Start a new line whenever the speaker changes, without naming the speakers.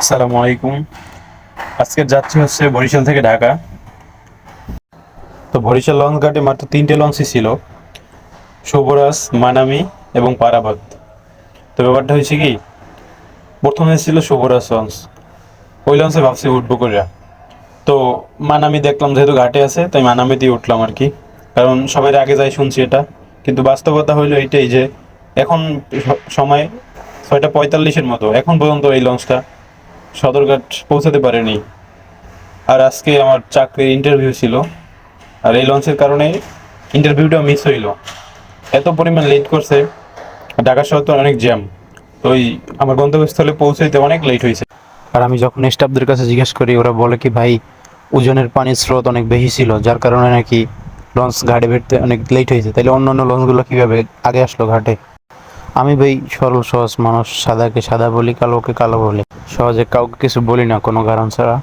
আসসালামু আলাইকুম। আজকে যাচ্ছি হচ্ছে বরিশাল থেকে ঢাকা। তো বরিশাল লঞ্চ ঘাটে মাত্র তিনটে লঞ্চই ছিল। শুভরাজ মানামি এবং পারাবাদ তো ব্যাপারটা হয়েছে কি, প্রথমে ছিল শুভরাজ লঞ্চ। ওই লঞ্চে ভাবছি উঠবো করে তো মানামি দেখলাম যেহেতু ঘাটে আছে, তাই মানামি দিয়ে উঠলাম আর কি। কারণ সবাই আগে যাই শুনছি এটা। কিন্তু বাস্তবতা হইল এইটাই যে, এখন সময় ছয়টা পঁয়তাল্লিশের মতো। এখন পর্যন্ত এই লঞ্চটা সদরঘাট পৌঁছাতে পারেনি। আর আজকে আমার চাকরির ইন্টারভিউ ছিল। আর এই লঞ্চের কারণে ইন্টারভিউটা মিস হইল। এত পরিমাণ লেট করছে। ঢাকা শহর তো অনেক জ্যাম তো ওই আমার গন্তব্যস্থলে পৌঁছাইতে অনেক লেট হয়েছে
আর আমি যখন স্টাফদের কাছে জিজ্ঞেস করি, ওরা বলে কি, ভাই ওজনের পানির স্রোত অনেক বেশি ছিল, যার কারণে নাকি লঞ্চ ঘাটে ফিরতে অনেক লেট হয়েছে তাইলে অন্য অন্য লঞ্চগুলো কীভাবে আগে আসলো ঘাটে? আমি ভাই সরল, সহজ মানুষ, সাদাকে সাদা বলি, কালোকে কালো বলি। সহজে কাউকে কিছু বলি না, কোনো কারণ ছাড়া।